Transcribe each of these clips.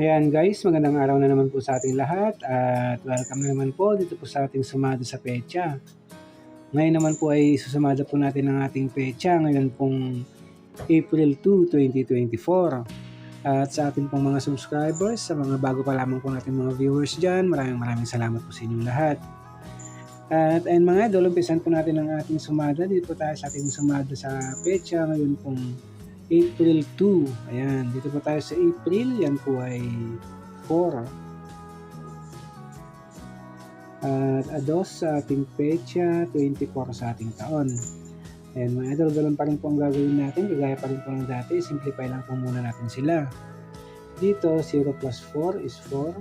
Ayan guys, magandang araw na naman po sa ating lahat at welcome na naman po dito po sa ating sumada sa pecha. Ngayon naman po ay susumada po natin ang ating pecha ngayon pong April 2, 2024. At sa ating pong mga subscribers, sa mga bago pa lamang po natin mga viewers dyan, maraming maraming salamat po sa inyong lahat. At ayun mga idol, umpisan po natin ang ating sumada. Dito po tayo sa ating sumada sa pecha ngayon pong April 2. Ayan, dito po tayo sa April. Yan po ay 4. At ados sa ating pecha, 24 sa ating taon. Ayan mga idol, ganun pa rin po ang gagawin natin. Kagaya pa rin po ng dati. Simplify lang po muna natin sila. Dito, 0 plus 4 is 4.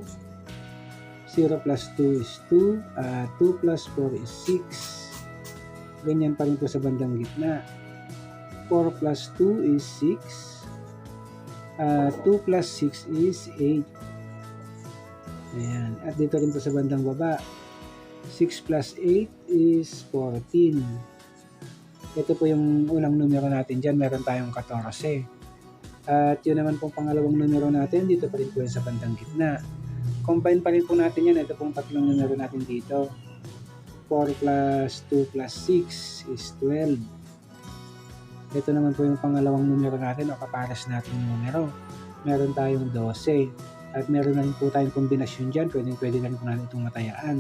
0 plus 2 is 2. Uh, 2 plus 4 is 6. Ganyan pa rin po sa bandang gitna. 4 plus 2 is 6. Uh, 2 plus 6 is 8. Ayan. At dito rin po sa bandang baba. 6 plus 8 is 14. Ito po yung unang numero natin dyan. Meron tayong 14. At yun naman pong pangalawang numero natin. Dito pa rin po sa bandang gitna. Combine pa rin po natin yan. Ito pong tatlong numero natin dito. 4 plus 2 plus 6 is 12. Ito naman po yung pangalawang numero natin o kapares natin numero. Meron tayong 12. At meron na rin po tayong kombinasyon dyan. Pwede, pwede na rin po natin itong matayaan.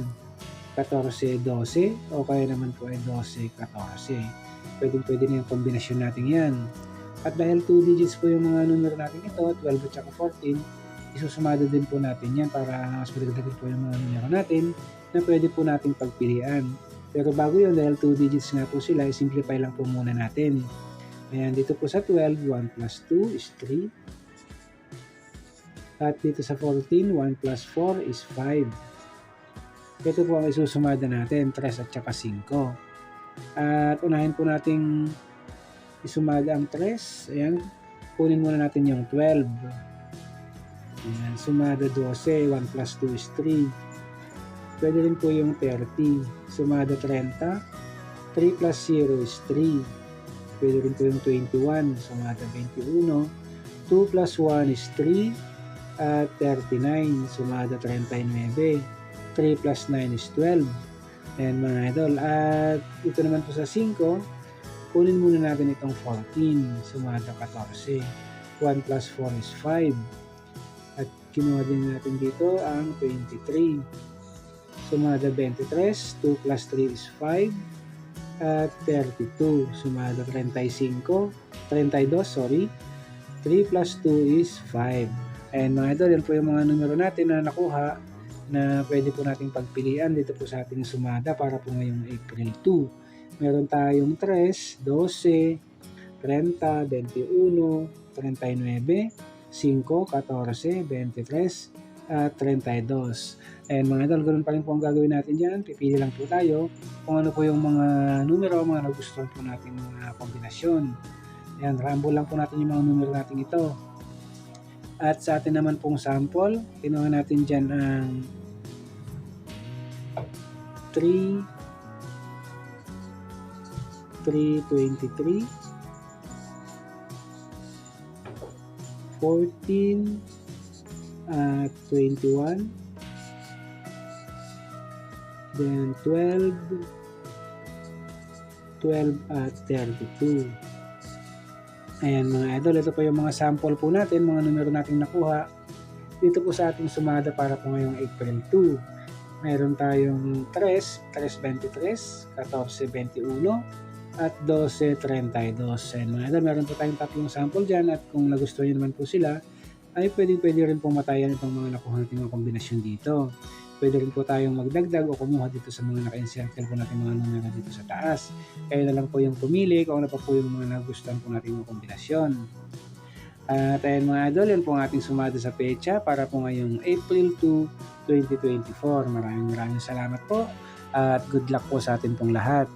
14, 12 o kaya naman po ay 12, 14. Pwede, pwede na yung kombinasyon natin yan. At dahil 2 digits po yung mga numero natin ito, 12 at saka 14, isusumado din po natin yan para mas madagdagan po yung mga numero natin na pwede po nating pagpilian. Pero bago yun, dahil 2 digits nga po sila, simplify lang po muna natin. Ayan, dito po sa 12, 1 plus 2 is 3. At dito sa 14, 1 plus 4 is 5. Ito po ang isusumada natin, 3 at saka 5. At unahin po nating isumada ang 3. Ayan, kunin muna natin yung 12. Ayan, sumada 12, 1 plus 2 is 3. Pwede rin po yung 30. Sumada 30. 3 plus 0 is 3. Pwede rin po yung 21, sumada 21. 2 plus 1 is 3 at 39, sumada 39. 3 plus 9 is 12. Ayan mga idol. At ito naman po sa 5, kunin muna natin itong 14, sumada 14. 1 plus 4 is 5. At kinuha din natin dito ang 23. Sumada 23, 2 plus 3 is 5 at 32. Sumada 35, 32, sorry. 3 plus 2 is 5. And mga idol, yan po yung mga numero natin na nakuha na pwede po nating pagpilian dito po sa ating sumada para po ngayong April 2. Meron tayong 3, 12, 30, 21, 39, 5, 14, 23, at 32. And mga idol, ganun pa rin po ang gagawin natin dyan. Pipili lang po tayo kung ano po yung mga numero, mga nagustuhan po natin mga kombinasyon. Ayan, ramble lang po natin yung mga numero natin ito. At sa atin naman pong sample, kinuha natin dyan ang 3 323 14 at 21 then 12 12 at 32 ayan mga idol ito po yung mga sample po natin mga numero nating nakuha. Dito po sa ating sumada para po ngayong April 2 meron tayong 3 323 1421 at 12.32 and mga idol meron po tayong tatlong sample dyan at kung nagustuhan nyo naman po sila ay pwede pwede rin pong matayan itong mga nakuha natin mga kombinasyon dito. Pwede rin po tayong magdagdag o kumuha dito sa mga naka-encircle po natin mga numero dito sa taas. Kayo na lang po yung pumili kung ano pa po yung mga nagustuhan po natin mga kombinasyon. At ayun mga idol, yan po ang ating sumada sa pecha para po ngayong April 2, 2024. Maraming maraming salamat po at good luck po sa atin pong lahat.